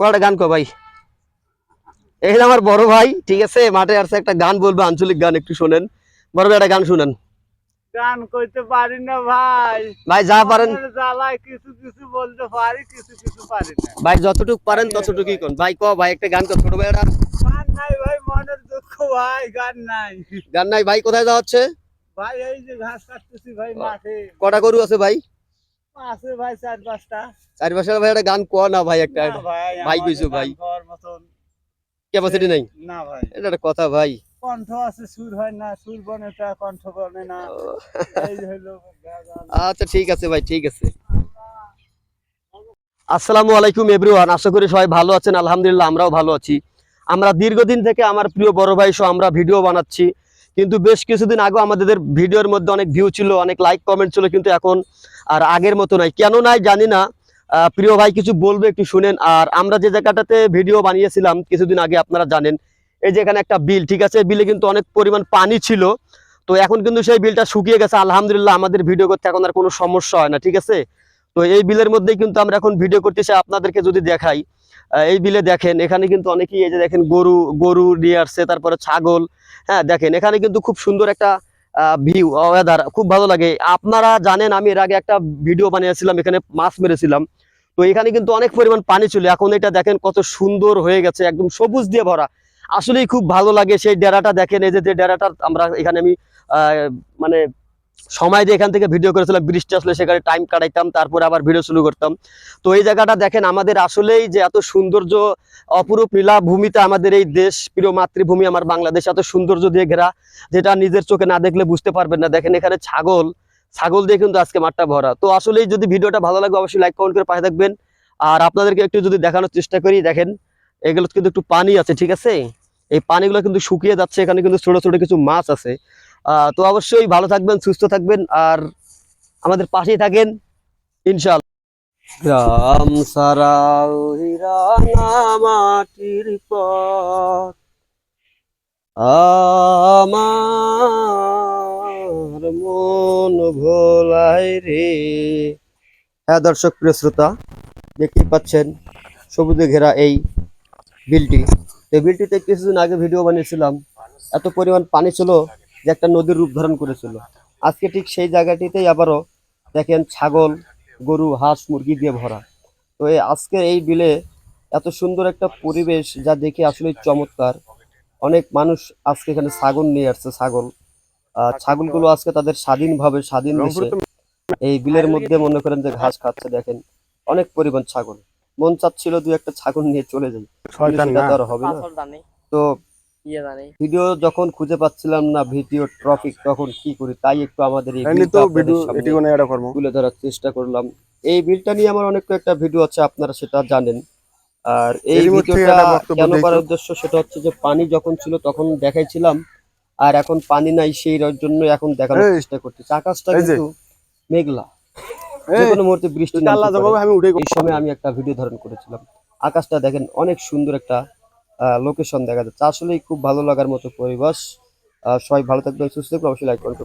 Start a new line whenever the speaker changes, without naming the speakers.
কটা গান কো ভাই? এই আমার বড় ভাই ঠিক আছে মাঠে আসছে একটা গান বলবে আঞ্চলিক গান একটু শোনেন। বড় ভাই একটা গান শুনেন।
গান কইতে পারি না ভাই।
ভাই যা পারেন।
জ্বালায় কিছু কিছু বলতে পারি কিছু কিছু পারি না।
ভাই যতটুকু পারেন ততটুকুই কোন ভাই ক ভাই একটা গান কর ছোট ভাই একটা
গান নাই ভাই মনের দুঃখ ভাই গান নাই।
গান নাই ভাই কোথায় যাওয়া হচ্ছে?
ভাই এই যে ঘাস কাটতেছি ভাই মাঠে।
কটা গরু আছে ভাই?
আছে ভাই চার পাঁচটা।
চার পাশে ভাই একটা গান ক না ভাই একটা
ভাই
ভাই কইছো ভাই।
গান গাওয়ার মতন।
ক্যাপাসিটি নাই?
না ভাই।
এটা একটা কথা ভাই।
কণ্ঠ আছে সুর হয় না সুর বনে তা কণ্ঠ বনে না। এই হলো
আচ্ছা ঠিক আছে ভাই ঠিক আছে। আসসালামু আলাইকুম এভরিওয়ান আশা করি সবাই ভালো আছেন আলহামদুলিল্লাহ আমরাও ভালো আছি। আমরা দীর্ঘদিন থেকে আমার প্রিয় বড় ভাই সহ আমরা ভিডিও বানাচ্ছি। কিন্তু বেশ কিছুদিন আগে আমাদের ভিডিওর মধ্যে অনেক ভিউ ছিল, অনেক লাইক কমেন্ট ছিল, কিন্তু এখন আর আগের মতো নাই। কেন নাই জানি না। প্রিয় ভাই, কিছু বলবে একটু শুনেন। আর আমরা যে জায়গাটাতে ভিডিও বানিয়েছিলাম কিছুদিন আগে, আপনারা জানেন, এই যে এখানে একটা বিল, ঠিক আছে? বিলে কিন্তু অনেক পরিমাণ পানি ছিল। তো এখন কিন্তু সেই বিলটা শুকিয়ে গেছে। আলহামদুলিল্লাহ, আমাদের ভিডিও করতে এখন আর কোনো সমস্যা হয় না, ঠিক আছে? তো এই বিলের মধ্যেই কিন্তু আমরা এখন ভিডিও করতেছি। আপনাদেরকে যদি দেখাই এই বিলে দেখেন, এখানে কিন্তু অনেকেই এই যে দেখেন গরু গরু নিয়ে আসছে, তারপরে ছাগল হ্যাঁ দেখেন, এখানে কিন্তু খুব সুন্দর একটা ভিউ ওয়েদার খুব ভালো লাগে। আপনারা জানেন, আমি এর আগে একটা ভিডিও বানিয়েছিলাম, এখানে মাছ মেরেছিলাম। তো এখানে কিন্তু অনেক পরিমাণ পানি ছিল এখন এটা দেখেন কত সুন্দর হয়ে গেছে, একদম সবুজ দিয়ে ভরা। আসলেই খুব ভালো লাগে সেই ডেরাটা দেখেন, এই যে ডেরাটা আমরা এখানে আমি মানে সময় দিয়ে এখান থেকে ভিডিও করেছিলাম বৃষ্টি আসলে সেখানে টাইম কাটাইতাম, তারপরে আবার ভিডিও শুরু করতাম। তো এই জায়গাটা দেখেন, আমাদের আসলেই যে এত সৌন্দর্য অপরূপ লীলা ভূমিতে আমাদের এই দেশ, প্রিয় মাতৃভূমি আমার বাংলাদেশ, এত সৌন্দর্য দিয়ে ঘেরা, যেটা নিজের চোখে না দেখলে বুঝতে পারবেন না। দেখেন এখানে ছাগল ছাগল দিয়ে কিন্তু আজকে মাঠটা ভরা। তো আসলেই যদি ভিডিওটা ভালো লাগে, অবশ্যই লাইক কমেন্ট করে পাশে থাকবেন। আর আপনাদেরকে একটু যদি দেখানোর চেষ্টা করি, দেখেন এগুলো কিন্তু একটু পানি আছে, ঠিক আছে? এই পানিগুলো কিন্তু শুকিয়ে যাচ্ছে, এখানে কিন্তু ছোট ছোট কিছু মাছ আছে। তো অবশ্যই ভালো থাকবেন, সুস্থ থাকবেন, আর আমাদের পাশেই থাকেন, ইনশাআল্লাহ। রাম সারা ওই মাটির পথ। আমার মন ভোলাই রে। হ্যাঁ দর্শক, প্রিয় শ্রোতা, দেখতেই পাচ্ছেন, সবুজে ঘেরা এই বিলটি। এই বিলটিতে কিছুদিন আগে ভিডিও বানিয়েছিলাম। এত পরিমাণ পানি ছিল যে একটা নদীর রূপ ধারণ করেছিল। আজকে ঠিক সেই জায়গাটিতেই আবারও দেখেন ছাগল গরু হাঁস মুরগি দিয়ে ভরা। তো এই আজকে এই বিলে এত সুন্দর একটা পরিবেশ যা দেখে আসলে চমৎকার। অনেক মানুষ আজকে এখানে ছাগল নিয়ে আসছে ছাগল। আহ, ছাগলগুলো আজকে তাদের স্বাধীনভাবে স্বাধীন দেশে। এই বিলের মধ্যে মনে করেন যে ঘাস খাচ্ছে দেখেন। অনেক পরিমাণ ছাগল। মন চাচ্ছিল দু একটা ছাগল নিয়ে চলে যাই। হবে না। তো
ইয়ে জানি
ভিডিও যখন খুঁজে পাচ্ছিলাম না ভিডিও টপিক তখন কি করি তাই একটু আমাদের এই
তো ভিডিও এটি কোনো একটা কর্ম।
তুলে ধরার চেষ্টা করলাম। এই বিলটা নিয়ে আমার অনেক একটা ভিডিও আছে আপনারা সেটা জানেন। আর এই ভিডিওটা কেন করার উদ্দেশ্য সেটা হচ্ছে যে পানি যখন ছিল তখন দেখাইছিলাম আর এখন পানি নাই সেই জন্য এখন দেখানোর চেষ্টা করতেছি। আকাশটা কিন্তু মেঘলা। মুহূর্তে বৃষ্টি এই সময় আমি একটা ভিডিও ধারণ করেছিলাম। আকাশটা দেখেন অনেক সুন্দর একটা লোকেশন দেখা যাচ্ছে। আসলেই খুব ভালো লাগার মতো পরিবেশ। সবাই ভালো থাকবে সুস্থ থাকবেন। অবশ্যই লাইক করতে